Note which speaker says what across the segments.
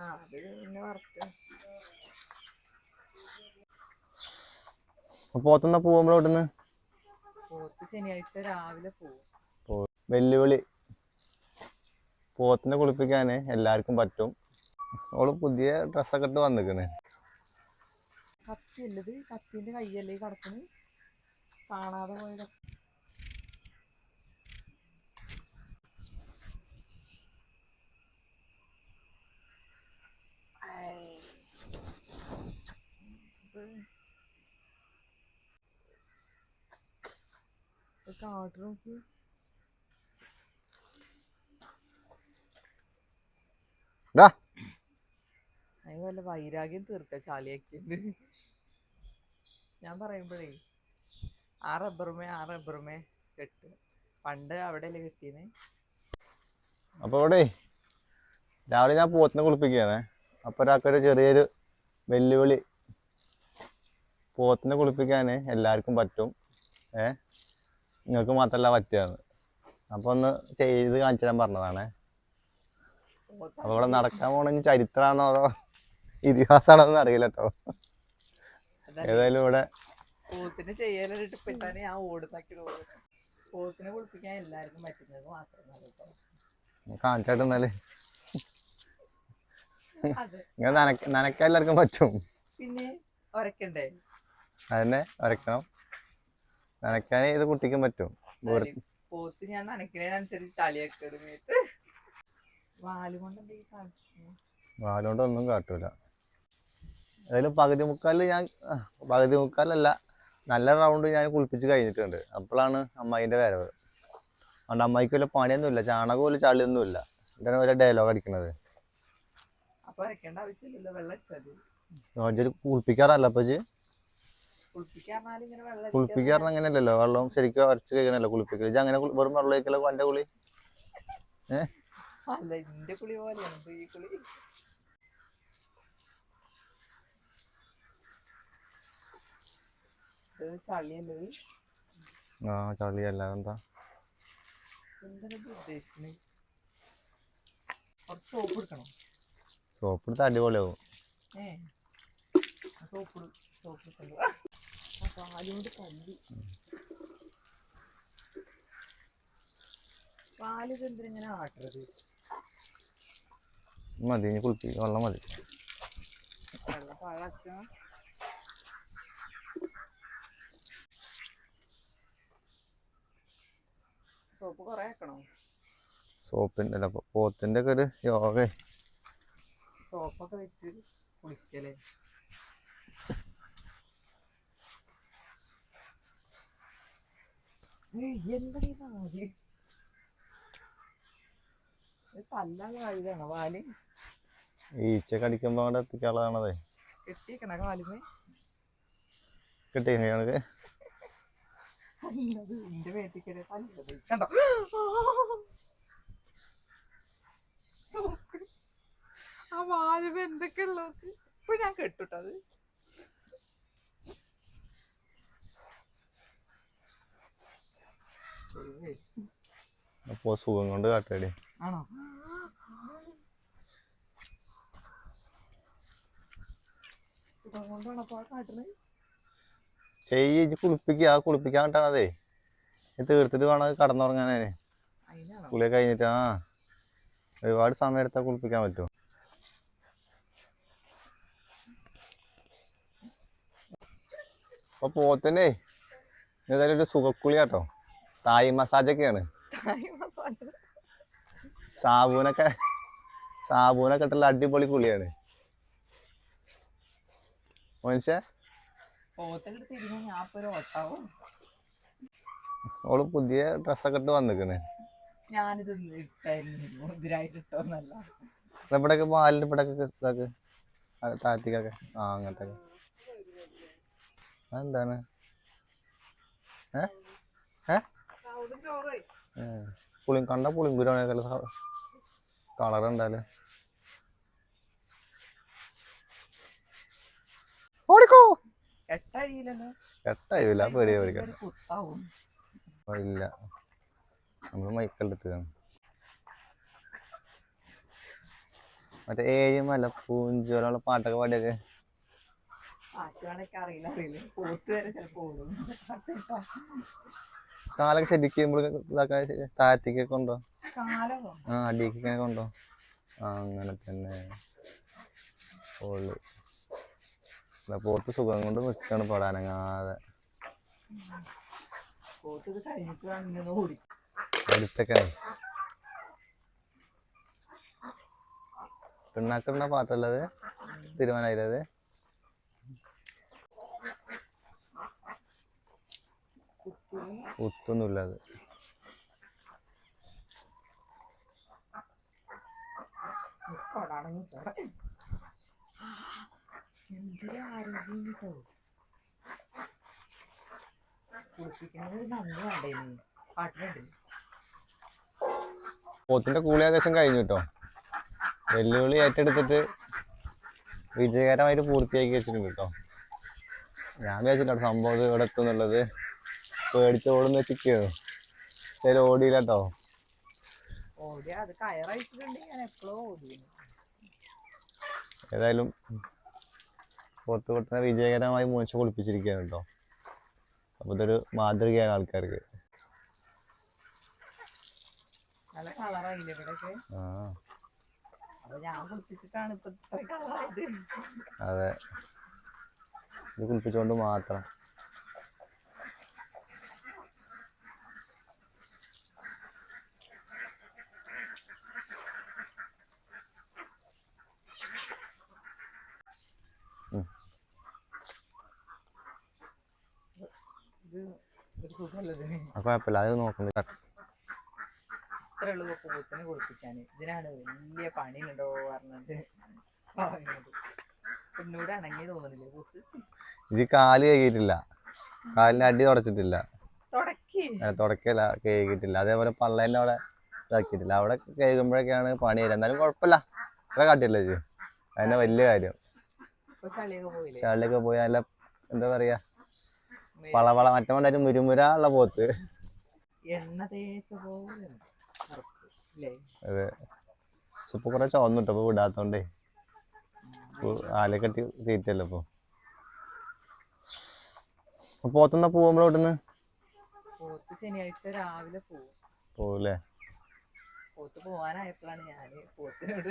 Speaker 1: ആ അത് പിന്നെ വറുത്ത്
Speaker 2: പോത്തുന്ന പോകുമ്പോൾ ഇവിടുന്ന്
Speaker 1: പോത്ത് ശനിയാഴ്ച രാവിലെ പോവും
Speaker 2: വെല്ലുവിളി. പോത്തിനെ കുളിപ്പിക്കാൻ എല്ലാവർക്കും പറ്റും. ഓൾ പുതിയ ഡ്രസ്സൊക്കെ ഇട്ട് വന്നിക്കണ്.
Speaker 1: കത്തി അല്ലത് കത്തിന്റെ കയ്യല്ലേ കിടക്കുന്നു കിടക്കണ്? കാണാതെ പോയത് കാട്ടു നോക്കി അതിന് വല്ല വൈരാഗ്യം തീർക്ക ചാലിയാക്കി ഞാൻ പറയുമ്പോഴേ ആ റബ്ബറുമേ ആ റബ്ബറുമേ കെട്ട്. പണ്ട് അവിടെയല്ലേ കെട്ടിയത്
Speaker 2: അപ്പോൾ അവിടെ രാവിലെ ഞാൻ പോത്തിനെ കുളിപ്പിക്കുകയാണ്. അപ്പോൾ ഒരാൾക്കൊരു ചെറിയൊരു വെല്ലുവിളി. പോത്തിനെ കുളിപ്പിക്കാൻ എല്ലാവർക്കും പറ്റും. ഏ? നിങ്ങൾക്ക് മാത്രമല്ല പറ്റുകയാണ്. അപ്പോൾ ഒന്ന് ചെയ്ത് കാണിച്ചു തരാൻ പറഞ്ഞതാണേ. അപ്പോൾ ഇവിടെ നടക്കാൻ പോകണമെങ്കിൽ ചരിത്രമാണോ അതോ ഇതിഹാസമാണോ എന്ന് അറിയില്ല കേട്ടോ ഏതായാലും ഇവിടെ
Speaker 1: പോത്തിനെ ചെയ്യലിട്ട് പെട്ടാണ് ഞാൻ ഓടുന്നാക്കി ഓടുന്നത് പോത്തിനെ കുളിപ്പിക്കാൻ എല്ലാവർക്കും പറ്റുന്നത് മാത്രമല്ല കേട്ടോ.
Speaker 2: നനക്കാൻ എല്ലാവർക്കും പറ്റും.
Speaker 1: പിന്നെ ഒരക്കണ്ടേ
Speaker 2: അതിനെ വരയ്ക്കണം നനക്കാൻ ഇത് കുട്ടിക്കും പറ്റും.
Speaker 1: പോത്ത് ഞാൻ ചളിയൊക്കെ കാണിച്ചു
Speaker 2: വാലുകൊണ്ട് ഒന്നും കാട്ടൂല. ഏതായാലും പകുതി മുക്കാലിൽ ഞാൻ പകുതി മുക്കാലല്ല നല്ല റൗണ്ട് ഞാൻ കുളിപ്പിച്ച് കഴിഞ്ഞിട്ടുണ്ട്. അപ്പോഴാണ് അമ്മായിന്റെ വരവ്. അതുകൊണ്ട് അമ്മായിക്ക് വല്ല പണിയൊന്നുമില്ല. ചാണകം പോലും ചളിയൊന്നുമില്ല. ഇതാണ് വല്ല ഡയലോഗ് അടിക്കണത്.
Speaker 1: അരക്കേണ്ട ആവശ്യമില്ലല്ലോ വെള്ളം
Speaker 2: ഓന്റെ കുളിപ്പിക്കാറല്ല
Speaker 1: അപ്പൊ വെള്ളം
Speaker 2: കുളിപ്പിക്കാറിന് അങ്ങനെയല്ലല്ലോ വെള്ളം ശരിക്കും അരച്ച് കഴിക്കണല്ലോ കുളിപ്പിക്കൽ ഇജ്ജ് അങ്ങനെ വെറും വെള്ളം എന്റെ കുളി?
Speaker 1: അല്ല ഇന്റെ കുളി പോലെയാണ് ഇപ്പൊ ഈ കുളി.
Speaker 2: ആ ചളിയല്ല എന്താ
Speaker 1: എന്താണ് ഇത് ഉദ്ദേശിക്കുന്നത് കുറച്ച് സോപ്പ് എടുക്കണം?
Speaker 2: സോപ്പ് എടുത്ത് അടിപൊളിയാവും മതി ഇനി കുളിപ്പി വെള്ളം മതി.
Speaker 1: സോപ്പ് കൊറേ ആക്കണോ?
Speaker 2: സോപ്പിന്റെ അല്ല പോത്തിന്റെ ഒക്കെ ഒരു യോഗ.
Speaker 1: സോപ്പൊക്കെ വെച്ച് കുളിക്കലേ. എന്താ വാൽ?
Speaker 2: ഈച്ച
Speaker 1: കെട്ടിക്കണ കാലുമേ എന്റെ വേട്ടിക്കടെ കണ്ടോ? ആ വാലുമ എന്തൊക്കെ ഉള്ളത്? ഇപ്പൊ ഞാൻ കെട്ടുട്ടോ
Speaker 2: അത്. അപ്പോ സുഖം കൊണ്ട് കാട്ടേടി.
Speaker 1: ആണോ?
Speaker 2: ചെയ്യ് കുളിപ്പിക്കുക ആ കുളിപ്പിക്കാൻ കിട്ടാണതേ തീർത്തിട്ട് വേണം കടന്നുറങ്ങാനേ കുളിയൊക്കെ കഴിഞ്ഞിട്ട് ആ. ഒരുപാട് സമയം എടുത്താൽ കുളിപ്പിക്കാൻ പറ്റും അപ്പൊ പോത്തന്നെ ഏതായാലും ഒരു സുഖക്കുളി കേട്ടോ തായ് മസാജൊക്കെയാണ് സാബൂനൊക്കെ സാബൂനൊക്കെ ഇട്ടുള്ള അടിപൊളി കുളിയാണ്. മനുഷ്യ ഓൾ പുതിയ ഡ്രസ്സൊക്കെ ഇട്ട് വന്നിക്കണ്.
Speaker 1: ഞാനിത്
Speaker 2: ഇവിടെയൊക്കെ പാലിന്റെ ഇവിടെയൊക്കെ താത്തിക്കൊക്കെ? ആ അങ്ങോട്ടൊക്കെ അതെന്താണ്? ഏ? ഏ. പുളി കണ്ട പുളിങ്കുരാണ് കളർ ഉണ്ടാൽ ഓടിക്കോ. എട്ടായില്ല പേടിയാ ഇല്ല. നമ്മൾ മൈക്കല്ലെടുത്താണ് മറ്റേ ഏഴ് മല പൂഞ്ചോലുള്ള പാട്ടൊക്കെ പാടിയൊക്കെ
Speaker 1: അറിയില്ല അറിയില്ല. പോത്ത് വരെ ചിലപ്പോ ഓടും.
Speaker 2: കാലൊക്കെ ശരിക്കും ഇതാക്കാൻ കൊണ്ടോ?
Speaker 1: കാലമോ
Speaker 2: ആ അടിയൊക്കെ ഉണ്ടോ കൊണ്ടോ? ആ അങ്ങനെ തന്നെ. പോത്ത് സുഖം കൊണ്ട് നിൽക്കാണ് പടാനങ്ങാതെ. അടുത്തൊക്കെ. പിണ്ണാക്കിടുന്ന പാത്രമുള്ളത്? തീരുമാനമായില്ലത് കുത്തൊന്നുമില്ലത്.
Speaker 1: അത്
Speaker 2: പോത്തിന്റെ കൂളി ഏകദേശം കഴിഞ്ഞു കേട്ടോ വെല്ലുവിളി ഏറ്റെടുത്തിട്ട് വിജയകരമായിട്ട് പൂർത്തിയാക്കി വെച്ചിട്ടുണ്ട് കേട്ടോ ഞാൻ വിചാരിച്ചിട്ടോ സംഭവം ഇവിടെ എത്തും എന്നുള്ളത്. പേടിച്ച് ഓടുന്ന വെച്ചിരിക്കുകയോ എന്തായാലും ഓടിയില്ല കേട്ടോ ഏതായാലും പോത്ത് കൊട്ടിനെ വിജയകരമായി മോശം കുളിപ്പിച്ചിരിക്കുകയാണ് കേട്ടോ. അപ്പോൾ ഇതൊരു മാതൃകയാണ് ആൾക്കാർക്ക്.
Speaker 1: അപ്പൊ
Speaker 2: അതെ. ഇത് കുളിപ്പിച്ചുകൊണ്ട് മാത്രം
Speaker 1: ഇത് ഒരു സുഖമല്ലത്
Speaker 2: ആ കുഴപ്പമില്ല. അത് നോക്കുന്നത്
Speaker 1: ഇത്ര ഉള്ളു പൂത്തിന് കുളിപ്പിക്കാൻ ഇതിനാണ് വലിയ പണിയുണ്ടോ പറഞ്ഞിട്ട് പറയുന്നത്. എന്നോട് അണങ്ങി തോന്നുന്നില്ലേ പൂത്ത്?
Speaker 2: ഇത് കാൽ കഴുകിയിട്ടില്ല. കാലിന് അടി തുടച്ചിട്ടില്ല. തുടക്കല്ല കഴുകിയിട്ടില്ല. അതേപോലെ പള്ളേന്റെ അവിടെ ഇതാക്കിയിട്ടില്ല. അവിടെ കഴുകുമ്പോഴൊക്കെയാണ് പണി വരിക. എന്നാലും കുഴപ്പമില്ല. അത്ര കാട്ടിയല്ലേ ഇത്. അതിന്റെ വലിയ കാര്യം.
Speaker 1: ചളിയൊക്കെ
Speaker 2: പോയി നല്ല എന്താ പറയാ വളവള മറ്റേ കൊണ്ടായിട്ട് മുരുമുര ഉള്ള പോത്ത്.
Speaker 1: എണ്ണ തേച്ച
Speaker 2: അതെ. പക്ഷെ ഇപ്പൊ കുറെ ചുവന്നിട്ടോ ഇപ്പൊ വിടാത്തോണ്ടേ. ആല കെട്ടി തീറ്റല്ലോ ഇപ്പൊ. പോത്തുന്ന പോകുമ്പോൾ ഇവിടുന്ന്
Speaker 1: പോത്ത് ശനിയാഴ്ച രാവിലെ പോവും.
Speaker 2: പോകൂലേ
Speaker 1: പോത്ത് പോവാനായപ്പോഴാണ് ഞാൻ പോത്തിനോട്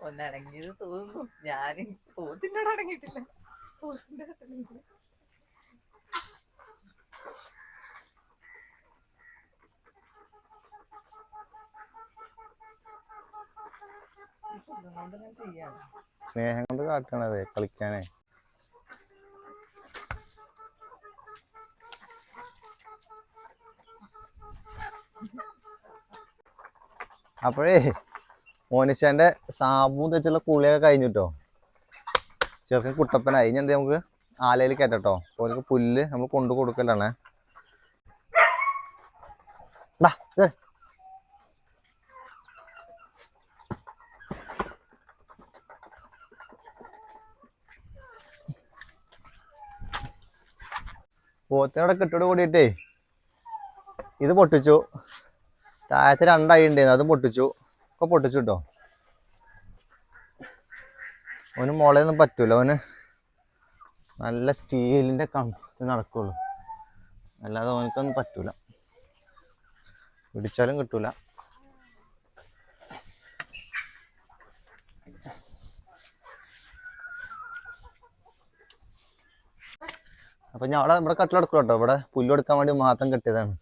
Speaker 1: ഒന്നടങ്ങിയത് തോന്നുന്നു. ഞാൻ പോത്തിനോട് അടങ്ങിയിട്ടില്ല. പോത്തിന്റെ അടുത്ത് ഈ സുഖം കൊണ്ട് ഞാൻ ചെയ്യാണ്
Speaker 2: സ്നേഹം കൊണ്ട് കാട്ടണത് കളിക്കാനേ. അപ്പോഴേ മോനിച്ചാന്റെ സാബും തെച്ചുള്ള കുളിയൊക്കെ കഴിഞ്ഞിട്ടോ? ചെറുക്കൻ കുട്ടപ്പനായി. ഇനി എന്താ നമുക്ക് ആലയിൽ കയറ്റട്ടോ? ഓർക്ക് പുല്ല് നമ്മൾ കൊണ്ടു കൊടുക്കലാണ് ബാ പോത്തിനോടെ കെട്ടോട് കൂടിയിട്ടേ ഇത് പൊട്ടിച്ചു. താഴത്തെ രണ്ടായി ഉണ്ടായിരുന്നു അതും പൊട്ടിച്ചു. ഒക്കെ പൊട്ടിച്ചു കേട്ടോ അവന് മുളയൊന്നും പറ്റൂല അവന് നല്ല സ്റ്റീലിന്റെ കണക്ക് നടക്കുള്ളൂ. അല്ലാതെ അവനക്കൊന്നും പറ്റൂല. പിടിച്ചാലും കിട്ടൂല. അപ്പൊ ഞാൻ അവിടെ ഇവിടെ കട്ടിലെടുക്കും കേട്ടോ. ഇവിടെ പുല്ല് കൊടുക്കാൻ വേണ്ടി മാത്രം കെട്ടിയതാണ്.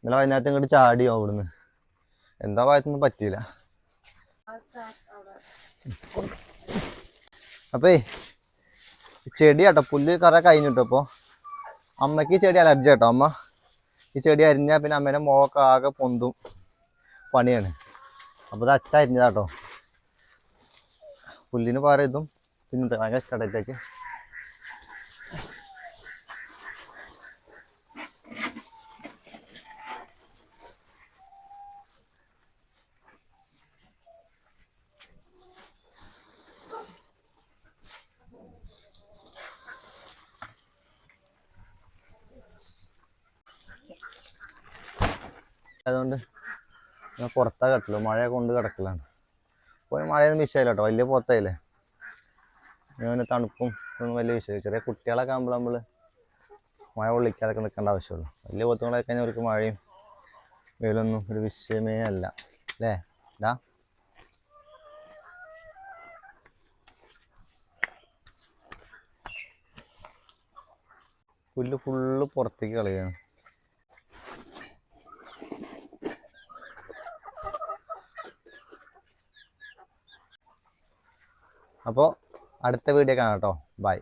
Speaker 2: ഇന്നലെ വൈകുന്നേരത്തെ ഇങ്ങോട്ട് ചാടിയോ അവിടുന്ന്. എന്താ ഭാഗത്തൊന്നും പറ്റിയില്ല. അപ്പേ ചെടി കേട്ടോ പുല്ല് കറ കഴിഞ്ഞിട്ടോ അപ്പോ അമ്മയ്ക്ക് ചെടി അലർജി കേട്ടോ അമ്മ. ഈ ചെടി അരിഞ്ഞാൽ പിന്നെ അമ്മേന്റെ മുഖമൊക്കെ ആകെ പൊന്തും പണിയാണ്. അപ്പോൾ ഇത് അച്ഛ അരിഞ്ഞതാട്ടോ. പുല്ലിന് പാറ ഇതും പിന്നെ ഭയങ്കര ഇഷ്ടമായിട്ടേക്ക് അതുകൊണ്ട് ഞാൻ പുറത്താ കട്ടില്ല മഴ കൊണ്ട് കിടക്കലാണ്. ഇപ്പോൾ മഴയൊന്നും വിഷയമില്ല കേട്ടോ വലിയ പുറത്തായില്ലേ ഞാൻ തണുപ്പും ഒന്നും വലിയ വിഷയമില്ല. ചെറിയ കുട്ടികളൊക്കെ ആകുമ്പോൾ നമ്മൾ മഴ കൊള്ളിക്കാതൊക്കെ നിൽക്കേണ്ട ആവശ്യമുള്ളൂ. വലിയ പോത്തുകളൊക്കെ കഴിഞ്ഞാൽ അവർക്ക് മഴയും വെയിലൊന്നും ഒരു വിഷയമേ അല്ല. അല്ലേ? ഡാ പുല്ല് ഫുള്ള് പുറത്തേക്ക് കളയാണ് അപ്പോൾ അടുത്ത വീഡിയോ കാണാം കേട്ടോ. ബൈ